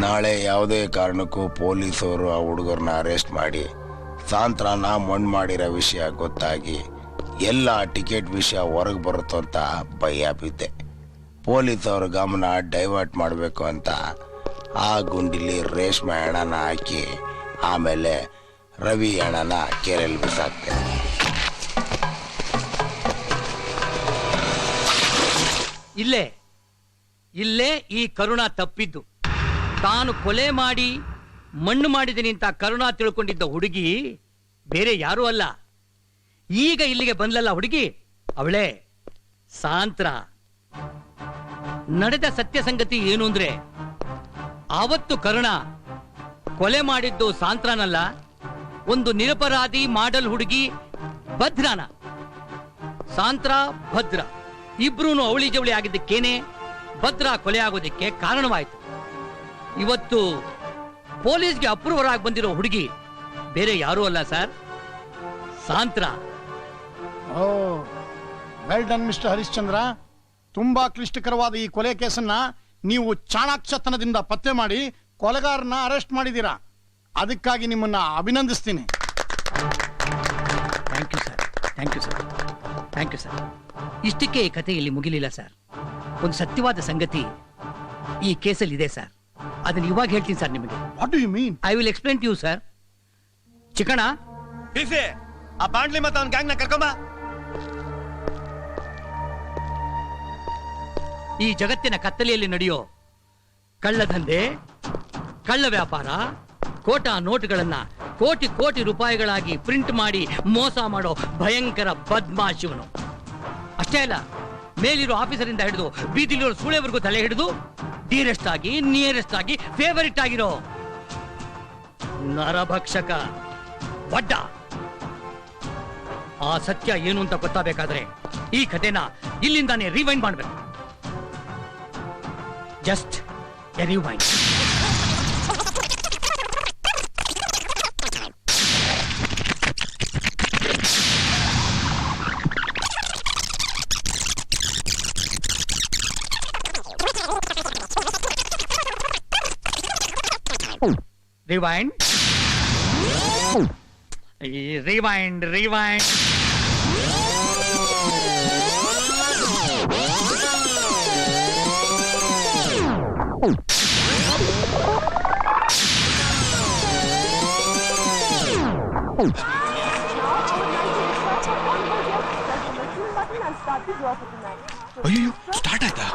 ನಾಳೆ ಯಾವುದೇ ಕಾರಣಕ್ಕೂ ಪೊಲೀಸರು ಆ ಹುಡುಗರನ್ನ ಅರೆಸ್ಟ್ ಮಾಡಿ ಸಾಂತ್ರಾನ ಮಣ್ಣು ಮಾಡಿರೋ ವಿಷಯ ಗೊತ್ತಾಗಿ ಎಲ್ಲ ಟಿಕೆಟ್ ವಿಷಯ ಹೊರಗೆ ಬರುತ್ತೋ ಅಂತ ಭಯ ಬಿದ್ದೆ. ಪೊಲೀಸವ್ರ ಗಮನ ಡೈವರ್ಟ್ ಮಾಡಬೇಕು ಅಂತ ಆ ಗುಂಡಿಲಿ ರೇಷ್ಮೆ ಹಣನ ಹಾಕಿ ಆಮೇಲೆ ರವಿ ಹಣನ ಕೆರೆಯಲ್ಲಿ ಬಿಸಾಕ್ತೆ ಇಲ್ಲೇ ಇಲ್ಲೇ ಈ ಕರುಣ ತಪ್ಪಿದ್ದು. ತಾನು ಕೊಲೆ ಮಾಡಿ ಮಣ್ಣು ಮಾಡಿದ್ದೀನಿ ಅಂತ ಕರುಣಾ ತಿಳ್ಕೊಂಡಿದ್ದ ಹುಡುಗಿ ಬೇರೆ ಯಾರೂ ಅಲ್ಲ. ಈಗ ಇಲ್ಲಿಗೆ ಬಂದಲ್ಲ ಹುಡುಗಿ? ಅವಳೇ ಸಾಂತ್ರ. ನಡೆದ ಸತ್ಯ ಸಂಗತಿ ಏನು ಅಂದ್ರೆ, ಆವತ್ತು ಕರುಣ ಕೊಲೆ ಮಾಡಿದ್ದು ಸಾಂತ್ರನಲ್ಲ, ಒಂದು ನಿರಪರಾಧಿ ಮಾಡಲ್ ಹುಡುಗಿ ಭದ್ರಾನ. ಸಾಂತ್ರ, ಭದ್ರ. ಇಬ್ರು ಅವಳಿ ಜವಳಿ ಆಗಿದ್ದಕ್ಕೇನೆ ಭದ್ರ ಕೊಲೆ ಆಗೋದಕ್ಕೆ ಕಾರಣವಾಯಿತು. ಇವತ್ತು ಪೊಲೀಸ್ಗೆ ಅಪ್ರೂವರ್ ಆಗಿ ಬಂದಿರೋ ಹುಡುಗಿ ಬೇರೆ ಯಾರೂ ಅಲ್ಲ ಸರ್. ಸಾಂತ್ರ. Oh well done mister Harishchandra. ತುಂಬಾ ಕ್ಲಿಷ್ಟಕರವಾದ ಈ ಕೊಲೆ ಕೇಸನ್ನ ನೀವು ಚಾಣಾಕ್ಷತನದಿಂದ ಪತ್ತೆ ಮಾಡಿ ಕೊಲೆಗಾರನ ಅರೆಸ್ಟ್ ಮಾಡಿದ್ದೀರಾ. ಅದಕ್ಕಾಗಿ ನಿಮ್ಮನ್ನ ಅಭಿನಂದಿಸ್ತೀನಿ. Thank you sir thank you sir thank you sir ಇಷ್ಟಕ್ಕೆ ಈ ಕಥೆ ಇಲ್ಲಿ ಮುಗಿಲಿಲ್ಲ ಸರ್ ಒಂದು ಸತ್ಯವಾದ ಸಂಗತಿ ಈ ಕೇಸಲ್ಲಿ ಇದೆ ಸರ್ ಅದನ್ನ ಇವಾಗ ಹೇಳ್ತೀನಿ ಸರ್ ನಿಮಗೆ. What do you mean I will explain to you sir Chikkanna ಬಿಸಿ ಆ ಬಾಂಡ್ಲಿ ಮತ್ತೆ ಅವ್ನ ಗ್ಯಾಂಗ್ನ ಕರ್ಕೊಂಬ. ಈ ಜಗತ್ತಿನ ಕತ್ತಲೆಯಲ್ಲಿ ನಡೆಯೋ ಕಳ್ಳದಂಧೆ ಕಳ್ಳ ವ್ಯಾಪಾರ ಕೋಟಾ ನೋಟುಗಳನ್ನ ಕೋಟಿ ಕೋಟಿ ರೂಪಾಯಿಗಳಾಗಿ ಪ್ರಿಂಟ್ ಮಾಡಿ ಮೋಸ ಮಾಡೋ ಭಯಂಕರ ಬದ್ಮಾಶಿವನು. ಅಷ್ಟೇ ಅಲ್ಲ ಮೇಲಿರೋ ಆಫೀಸರಿಂದ ಹಿಡಿದು ಬೀದಿಲಿರೋ ಸೂಳೆವರೆಗೂ ತಲೆ ಹಿಡಿದು ಡಿಯರೆಸ್ಟ್ ಆಗಿ ನಿಯರೆಸ್ಟ್ ಆಗಿ ಫೇವರಿಟ್ ಆಗಿರೋ ನರಭಕ್ಷಕ ವಡ್ಡ. ಆ ಸತ್ಯ ಏನು ಅಂತ ಗೊತ್ತಾಗಬೇಕಾದ್ರೆ ಈ ಕಥೆನ ಇಲ್ಲಿಂದಾನೆ ರಿವೈಂಡ್ ಮಾಡ್ಬೇಕು. Just rewind rewind rewind rewind ಅಯ್ಯೋ ಸ್ಟಾರ್ಟ್ ಆಯ್ತಾ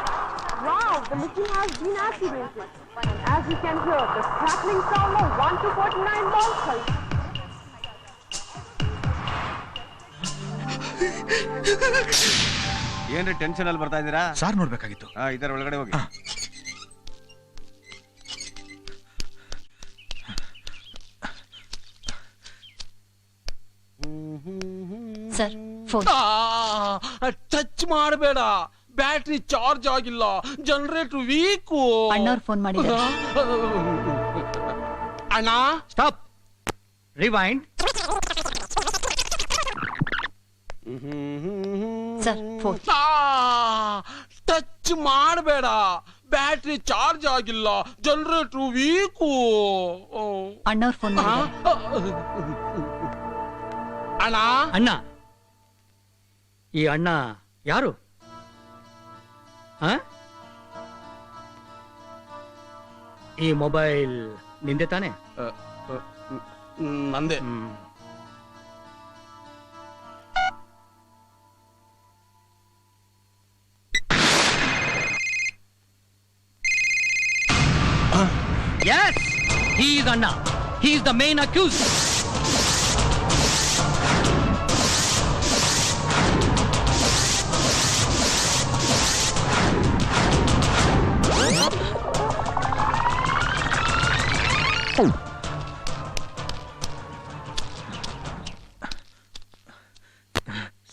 Wow, the machine has been activated. And as you can hear, the crackling sound of 1 to 49 bombs. ಏನ್ರಿ ಟೆನ್ಷನ್ ಅಲ್ಲಿ ಬರ್ತಾ ಇದ್ದೀರಾ ಸಾರ್ ನೋಡ್ಬೇಕಾಗಿತ್ತು ಹಾ ಇದರ ಒಳಗಡೆ ಹೋಗಿ ಸರ್ ಫೋನ್ ಟಚ್ ಮಾಡಬೇಡ ಬ್ಯಾಟ್ರಿ ಚಾರ್ಜ್ ಆಗಿಲ್ಲ ಜನರೇಟರ್ ವೀಕು ಅಣ್ಣವ್ರು ಫೋನ್ ಮಾಡಿ ಅಣ್ಣ? Stop rewind sir phone touch ಮಾಡಬೇಡ. ಬ್ಯಾಟ್ರಿ ಚಾರ್ಜ್ ಆಗಿಲ್ಲ ಜನರೇಟರ್ ವೀಕು ಅಣ್ಣವ್ರು ಫೋನ್ ಅಣ್ಣ? ಅಣ್ಣ. ಈ ಅಣ್ಣ ಯಾರು? ಈ ಮೊಬೈಲ್ ನಿಂದೆ ತಾನೆ ನಂದೆ ಹ್ಮ್. Yes, he is Anna. He is the main accused.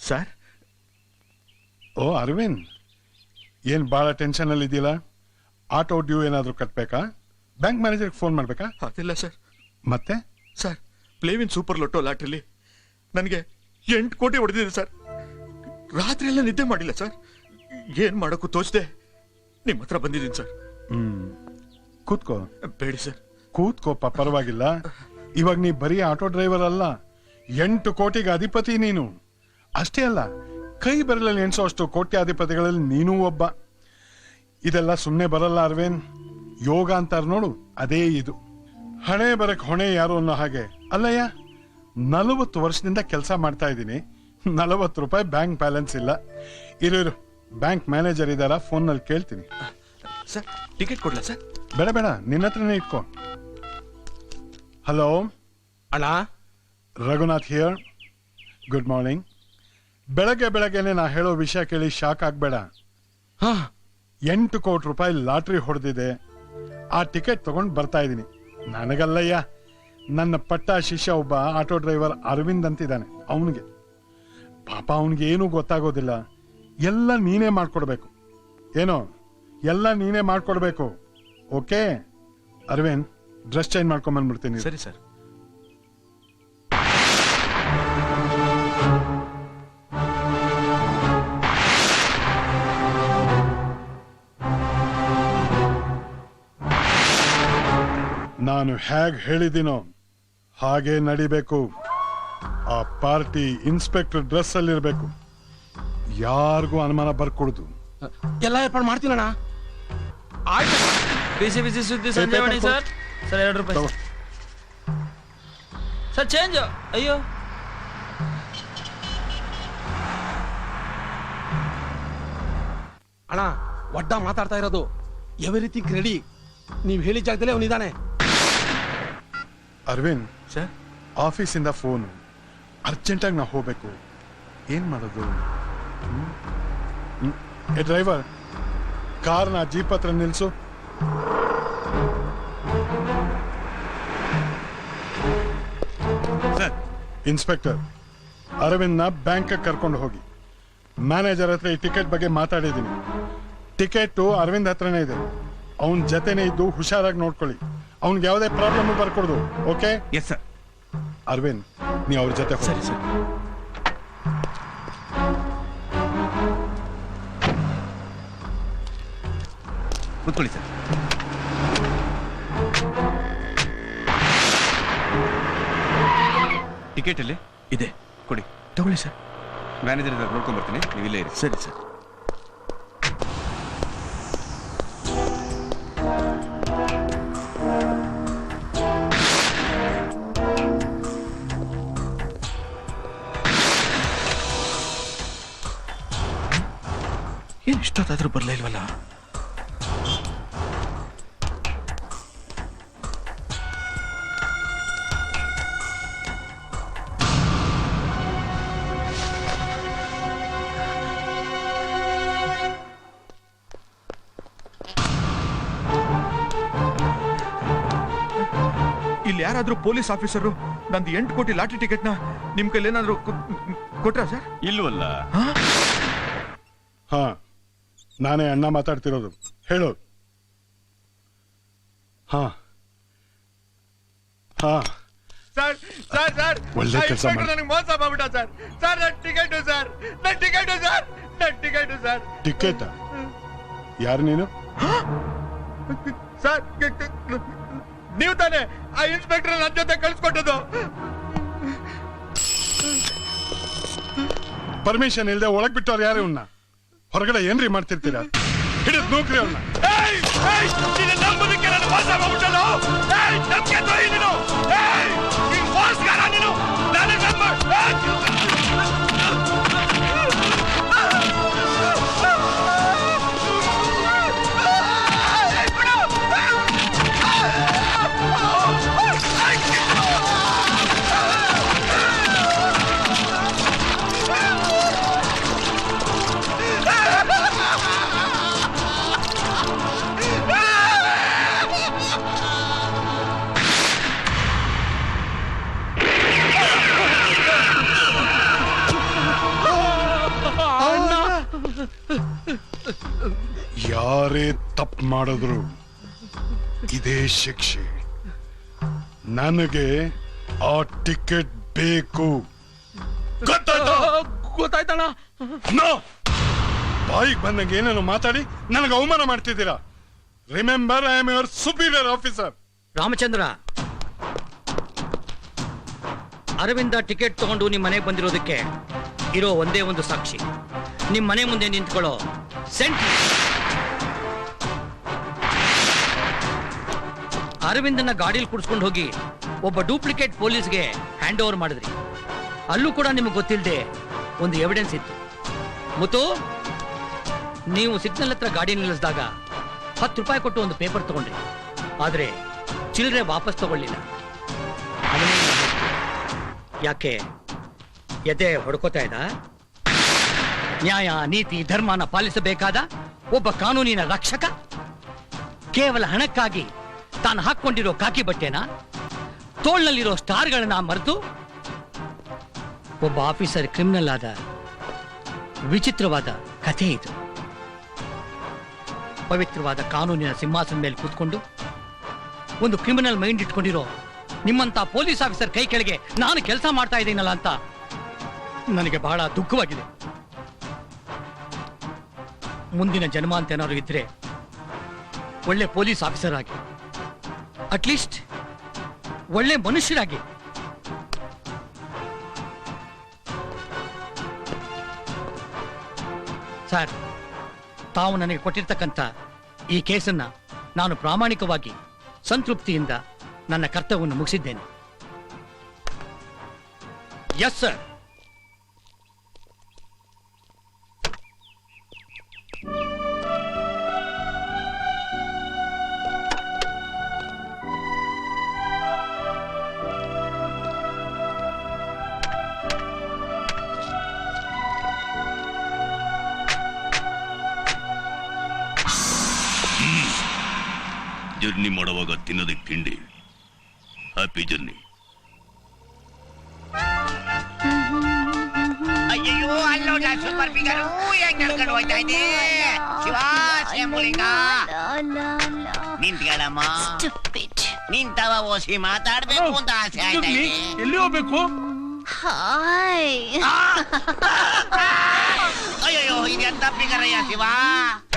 Sir ಓ ಅರವಿಂದ್ ಏನು ಬಹಳ ಟೆನ್ಷನಲ್ಲಿ ಇದೆಯಲ್ಲ? ಆಟೋ ಡ್ಯೂ ಏನಾದರೂ ಕಟ್ಟಬೇಕಾ ಬ್ಯಾಂಕ್ ಮ್ಯಾನೇಜರ್ಗೆ ಫೋನ್ ಮಾಡಬೇಕಾ? ಅದಿಲ್ಲ ಸರ್ ಮತ್ತೆ? ಸರ್ ಪ್ಲೇವಿನ್ ಸೂಪರ್ ಲೊಟ್ಟೋ ಲಾಟ್ರಿಲಿ ನನಗೆ ಎಂಟು ಕೋಟಿ ಹೊಡೆದಿದೆ ಸರ್ ರಾತ್ರಿ ಎಲ್ಲ ನಿದ್ದೆ ಮಾಡಿಲ್ಲ ಸರ್ ಏನು ಮಾಡೋಕ್ಕೂ ತೋಚದೆ. ನಿಮ್ಮ ಹತ್ರ ಬಂದಿದ್ದೀನಿ ಸರ್ ಹ್ಞೂ ಕೂತ್ಕೋ. ಬೇಡಿ ಸರ್ ಕೂತ್ಕೋಪ ಪರವಾಗಿಲ್ಲ. ಇವಾಗ ನೀ ಬರೀ ಆಟೋ ಡ್ರೈವರ್ ಅಲ್ಲ. ಎಂಟು ಕೋಟಿಗೆ ಅಧಿಪತಿ ನೀನು. ಅಷ್ಟೇ ಅಲ್ಲ ಕೈ ಬೆರಳಲ್ಲಿ ಎಣಿಸೋ ಅಷ್ಟು ಕೋಟ್ಯಾಧಿಪತಿಗಳಲ್ಲಿ ನೀನೂ ಒಬ್ಬ. ಇದೆಲ್ಲ ಸುಮ್ಮನೆ ಬರಲ್ಲ ಅರ್ವೇನ್ ಯೋಗ ಅಂತಾರೆ ನೋಡು ಅದೇ ಇದು. ಹಣೆ ಬರಕ್ ಹೊಣೆ ಯಾರು ಅನ್ನೋ ಹಾಗೆ. ಅಲ್ಲಯ್ಯ ನಲವತ್ತು ವರ್ಷದಿಂದ ಕೆಲಸ ಮಾಡ್ತಾ ಇದ್ದೀನಿ. ನಲವತ್ತು ರೂಪಾಯಿ ಬ್ಯಾಂಕ್ ಬ್ಯಾಲೆನ್ಸ್ ಇಲ್ಲ. ಇರು ಇರು. ಬ್ಯಾಂಕ್ ಮ್ಯಾನೇಜರ್ ಇದಾರ ಫೋನ್ನಲ್ಲಿ ಕೇಳ್ತೀನಿ. ಸರ್ ಟಿಕೆಟ್ ಕೊಡ್ಲಾ ಸರ್? ಬೇಡ ಬೇಡ ನಿನ್ನ ಹತ್ರನೇ ಇಟ್ಕೋ. ಹಲೋ ಅಣ್ಣ ರಘುನಾಥ್ ಹಿಯರ್ ಗುಡ್ ಮಾರ್ನಿಂಗ್ ಬೆಳಗ್ಗೆ ಬೆಳಗ್ಗೆನೆ ನಾ ಹೇಳೋ ವಿಷಯ ಕೇಳಿ ಶಾಕ್ ಆಗಬೇಡ. ಹಾ. ಎಂಟು ಕೋಟಿ ರೂಪಾಯಿ ಲಾಟ್ರಿ ಹೊಡೆದಿದೆ. ಆ ಟಿಕೆಟ್ ತಗೊಂಡು ಬರ್ತಾ ಇದ್ದೀನಿ. ನನಗಲ್ಲಯ್ಯ ನನ್ನ ಪಟ್ಟ ಶಿಷ್ಯ ಒಬ್ಬ ಆಟೋ ಡ್ರೈವರ್ ಅರವಿಂದ್ ಅಂತಿದ್ದಾನೆ ಅವನಿಗೆ. ಪಾಪ ಅವನಿಗೆ ಏನೂ ಗೊತ್ತಾಗೋದಿಲ್ಲ. ಎಲ್ಲ ನೀನೇ ಮಾಡಿಕೊಡ್ಬೇಕು. ಏನೋ ಎಲ್ಲ ನೀನೇ ಮಾಡಿಕೊಡ್ಬೇಕು. ಓಕೆ? ಅರವಿಂದ್. ಡ್ರೆಸ್ ಚೇಂಜ್ ಮಾಡ್ಕೊಂಡ್ ಬಂದ್ಬಿಡ್ತೀನಿ ಸರಿ ಸರ್ ನಾನು ಹೇಗ್ ಹೇಳಿದ್ದೀನೋ ಹಾಗೆ ನಡಿಬೇಕು. ಆ ಪಾರ್ಟಿ ಇನ್ಸ್ಪೆಕ್ಟರ್ ಡ್ರೆಸ್ ಅಲ್ಲಿರ್ಬೇಕು ಯಾರಿಗೂ ಅನುಮಾನ ಬರ್ಕೊಡುದು. ಎಲ್ಲ ಏರ್ಪಾಡು ಮಾಡ್ತೀನಣ್ಣ. ಆಯ್ತು. ಬಿಸಿ ಬಿಸಿ ಸುದ್ದಿ ಸಂಜೆ ಸರ್. ಸರ್ ಎರಡು ರೂಪಾಯಿ ಸರ್. ಚೇಂಜ್ ಅಯ್ಯೋ. ಅಣ್ಣ ಒಡ್ಡ ಮಾತಾಡ್ತಾ ಇರೋದು. ಎವ್ರಿಥಿಂಗ್ ರೆಡಿ ನೀವು ಹೇಳಿದ ಜಾಗದಲ್ಲಿ ಅವನಿದ್ದಾನೆ ಅರವಿಂದ್ ಸರ್. ಆಫೀಸಿಂದ ಫೋನು ಅರ್ಜೆಂಟಾಗಿ ನಾವು ಹೋಗ್ಬೇಕು. ಏನು ಮಾಡೋದು. ಏ ಡ್ರೈವರ್ ಕಾರ್ನ ಜೀಪ್ ಹತ್ರ ನಿಲ್ಸು. ಇನ್ಸ್ಪೆಕ್ಟರ್ ಅರವಿಂದ್ನ ಬ್ಯಾಂಕ್ಗೆ ಕರ್ಕೊಂಡು ಹೋಗಿ. ಮ್ಯಾನೇಜರ್ ಹತ್ರ ಈ ಟಿಕೆಟ್ ಬಗ್ಗೆ ಮಾತಾಡಿದ್ದೀನಿ. ಟಿಕೆಟ್ ಅರವಿಂದ್ ಹತ್ರನೇ ಇದೆ. ಅವನ ಜೊತೆನೇ ಇದ್ದು ಹುಷಾರಾಗಿ ನೋಡ್ಕೊಳ್ಳಿ. ಅವ್ನಿಗೆ ಯಾವುದೇ ಪ್ರಾಬ್ಲಮ್ ಬರ್ಕೊಡ್ದು ಓಕೆ ಎಸ್ ಸರ್ ಅರವಿಂದ್ ನೀವು ಅವ್ರ ಜೊತೆ ಹೋಗಿ. ಸರಿ ಸರ್. ಕೂತ್ಕೊಳ್ಳಿ ಸರ್ ಟಿಕೆಟ್ ಇಲ್ಲಿ ಇದೆ. ಕೊಡಿ. ತಗೊಳ್ಳಿ ಸರ್. ಮ್ಯಾನೇಜರ್ ಇದ್ದಾರೆ ನೋಡ್ಕೊಂಡ್ ಬರ್ತೀನಿ. ನೀವು ಇಲ್ಲೇ ಇರಿ. ಸರಿ ಸರ್. ಏನು ಇಷ್ಟೊತ್ತಾದ್ರೂ ಬರಲೇ ಇಲ್ವಲ್ಲ? ಇಲ್ಲಿ ಯಾರಾದ್ರೂ ಪೊಲೀಸ್ ಆಫೀಸರ್ ನಂದು ಎಂಟು ಕೋಟಿ ಲಾಟ್ರಿ ನ ನಿಮ್ ಕೈಲಿ ಏನಾದ್ರೂ ಕೊಟ್ರಾ ಸರ್? ಇಲ್ವಲ್ಲ? ಹಾ? ನಾನೇ ಅಣ್ಣ ಮಾತಾಡ್ತಿರೋದು. ಹೇಳು. ಹಾ. ಹಾ. Sir sir sir. ಒಳ್ಳೆ ಕೆಲ್ಸ ಮಾಡಿ. ನನಗೆ ಮೋಸ ಮಾಡ್ಬಿಟ್ಟ ಸರ್. ಸರ್ ನನ್ನ ಟಿಕೆಟ್ ಸರ್. ನನ್ನ ಟಿಕೆಟ್ ಸರ್. ನನ್ನ ಟಿಕೆಟ್ ಸರ್. ಟಿಕೆಟ್? ಯಾರು ನೀನು? ಸರ್ ನೀವು ತಾನೇ ಆ ಇನ್ಸ್ಪೆಕ್ಟರ್ ನನ್ನ ಜೊತೆ ಕಳ್ಸಿಕೊಟ್ಟದ್ದು. ಪರ್ಮಿಷನ್ ಇಲ್ಲದೆ ಒಳಗ್ ಬಿಟ್ಟವ್ರು ಯಾರು ಇವ್ನ? ಹೊರಗಡೆ ಏನ್ರಿ ಮಾಡ್ತಿರ್ತೀರಾ? ಹಿಡಿದ್ ನೂಕ್ರಿ ಅವ್ನ ಯಾರೇ ತಪ್ಪು ಮಾಡಿದ್ರು. ಇದೇ ಶಿಕ್ಷೆ. ನನಗೆ ಆ ಟಿಕೆಟ್ ಬೇಕು. ಗೊತ್ತಾಯ್ತಾ? ಗೊತ್ತಾಯ್ತಣ್ಣ. ನೋ! ಬಾಯಿಗೆ ಬಂದಂಗೆ ಏನೇನು ಮಾತಾಡಿ ನನಗೆ ಅವಮಾನ ಮಾಡ್ತಿದ್ದೀರಾ? Remember I am your superior officer Ramachandra Aravinda ticket ತಗೊಂಡು ನಿಮ್ಮ ಮನೆಗೆ ಬಂದಿರೋದಕ್ಕೆ ಇರೋ ಒಂದೇ ಒಂದು ಸಾಕ್ಷಿ. ನಿಮ್ಮ ಮನೆ ಮುಂದೆ ನಿಂತ್ಕೊಳ್ಳೋ ಸೆಂಟ್ರಿ ಅರವಿಂದನ ಗಾಡಿಲಿ ಕುಡಿಸ್ಕೊಂಡು ಹೋಗಿ ಒಬ್ಬ ಡೂಪ್ಲಿಕೇಟ್ ಪೊಲೀಸ್ಗೆ ಹ್ಯಾಂಡ್ ಓವರ್ ಮಾಡಿದ್ರಿ. ಅಲ್ಲೂ ಕೂಡ ನಿಮಗೆ ಗೊತ್ತಿಲ್ಲದೆ ಒಂದು ಎವಿಡೆನ್ಸ್ ಇತ್ತು. ಮತ್ತು, ನೀವು ಸಿಗ್ನಲ್ ಹತ್ರ ಗಾಡಿ ನಿಲ್ಲಿಸಿದಾಗ ಹತ್ತು ರೂಪಾಯಿ ಕೊಟ್ಟು ಒಂದು ಪೇಪರ್ ತಗೊಂಡ್ರಿ. ಆದ್ರೆ ಚಿಲ್ಲರೆ ವಾಪಸ್ ತಗೊಳ್ಳಿಲ್ಲ. ಯಾಕೆ? ಎದೆ ಹೊಡ್ಕೋತಾ ಇದ್ದ? ನ್ಯಾಯ, ನೀತಿ, ಧರ್ಮನ ಪಾಲಿಸಬೇಕಾದ ಒಬ್ಬ ಕಾನೂನಿನ ರಕ್ಷಕ? ಕೇವಲ ಹಣಕ್ಕಾಗಿ ತಾನು ಹಾಕೊಂಡಿರೋ ಕಾಕಿ ಬಟ್ಟೆನ? ತೋಳ್ನಲ್ಲಿರೋ ಸ್ಟಾರ್ಗಳನ್ನ ಮರೆತು ಒಬ್ಬ ಆಫೀಸರ್ ಕ್ರಿಮಿನಲ್ ಆದ ವಿಚಿತ್ರವಾದ ಕಥೆ ಇದು. ಪವಿತ್ರವಾದ ಕಾನೂನಿನ ಸಿಂಹಾಸನ ಮೇಲೆ ಕೂತ್ಕೊಂಡು ಒಂದು ಕ್ರಿಮಿನಲ್ ಮೈಂಡ್ ಇಟ್ಕೊಂಡಿರೋ ನಿಮ್ಮಂತ ಪೊಲೀಸ್ ಆಫೀಸರ್ ಕೈ ಕೆಳಗೆ ನಾನು ಕೆಲಸ ಮಾಡ್ತಾ ಇದ್ದೀನಲ್ಲ ಅಂತ ನನಗೆ ಬಹಳ ದುಃಖವಾಗಿದೆ. ಮುಂದಿನ ಜನ್ಮ ಅಂತ ಏನಾದ್ರು ಇದ್ರೆ ಒಳ್ಳೆ ಪೊಲೀಸ್ ಆಫೀಸರ್ ಆಗಿ ಅಟ್ಲೀಸ್ಟ್ ಒಳ್ಳೆ ಮನುಷ್ಯರಾಗಿ. ಸರ್ ತಾವು ನನಗೆ ಕೊಟ್ಟಿರ್ತಕ್ಕಂಥ ಈ ಕೇಸನ್ನ ನಾನು ಪ್ರಾಮಾಣಿಕವಾಗಿ ಸಂತೃಪ್ತಿಯಿಂದ ನನ್ನ ಕರ್ತವ್ಯವನ್ನು ಮುಗಿಸಿದ್ದೇನೆ. ಎಸ್ ಸರ್ ಜರ್ನಿ ಮಾಡುವಾಗ ತಿನ್ನೋದಕ್ಕೆ ತಿಂಡಿ. Happy journey. ಅಯ್ಯೋ ಅಲ್ಲೋಡ ಸೂಪರ್ ಫಿಗರು ಹೆಂಗ್ ನಡ್ಕೊಂಡು ಹೋಯ್ತಾ ಇದೆ ಶಿವ ಶಂಭುಲಿಂಗ ನಿಂತ್ಗಳಮ್ಮ Stupid. ನಿಂತವ ಓಸಿ ಮಾತಾಡ್ಬೇಕು ಅಂತ ಆಸೆ ಆಯ್ತಾ ಇದೆ. ಎಲ್ಲಿ ಹೋಗ್ಬೇಕು? Hi. ಅಯ್ಯಯ್ಯೋ ಇದೆಂತ ಫಿಗರಯ್ಯ ಶಿವ?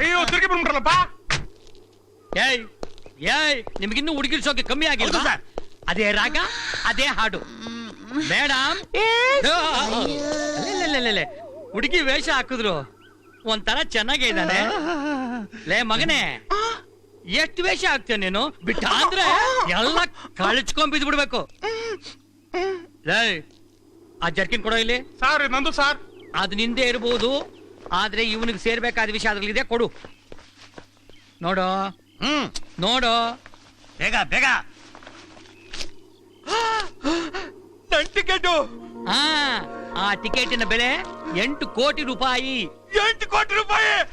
ಅಯ್ಯೋ ತಿರುಗಿ ಬಂದ್ಬಿಟ್ರಲ್ಲಪ್ಪ? ಏಯ್ ಏಯ್ ನಿಮ್ಗಿನ್ನೂ ಕಮ್ಮಿ ಆಗಿಲ್ಲ ಸರ್. ಅದೇ ರಾಗ ಅದೇ ಹಾಡು. ಮೇಡಮ್ ಹುಡುಗಿ ವೇಷ ಹಾಕಿದ್ರು. ಒಂಥರ ಚೆನ್ನಾಗೆ ಇದ್ದಾನೆ ಲೇ ಮಗನೇ. ಎಷ್ಟು ವೇಷ ಹಾಕ್ತೀಯ ನೀನು? ಬಿಟ್ಟ ಅಂದ್ರೆ ಎಲ್ಲ ಕಳ್ಚ್ಕೊಂಡ್ ಬಿದ್ದು ಬಿಡ್ಬೇಕು ಲೇ ಆ ಜರ್ಕಿನ್ ಕೊಡೋ ಇಲ್ಲಿ. ಸಾರ್ ನಂದು ಸಾರ್. ಅದು ನಿಂದೆ ಇರ್ಬೋದು. ಆದ್ರೆ ಇವನಿಗೆ ಸೇರ್ಬೇಕಾದ ವಿಷಯ ಅದ್ರಲ್ಲಿದೆ ಕೊಡು. ನೋಡು. ಹ್ಮ್. ನೋಡು. ಬೇಗ ಬೇಗ. ನನ್ ಟಿಕೆಟು. ಆ ಆ ಟಿಕೆಟಿನ ಬೆಲೆ ಎಂಟು ಕೋಟಿ ರೂಪಾಯಿ. ಎಂಟು ಕೋಟಿ ರೂಪಾಯಿ.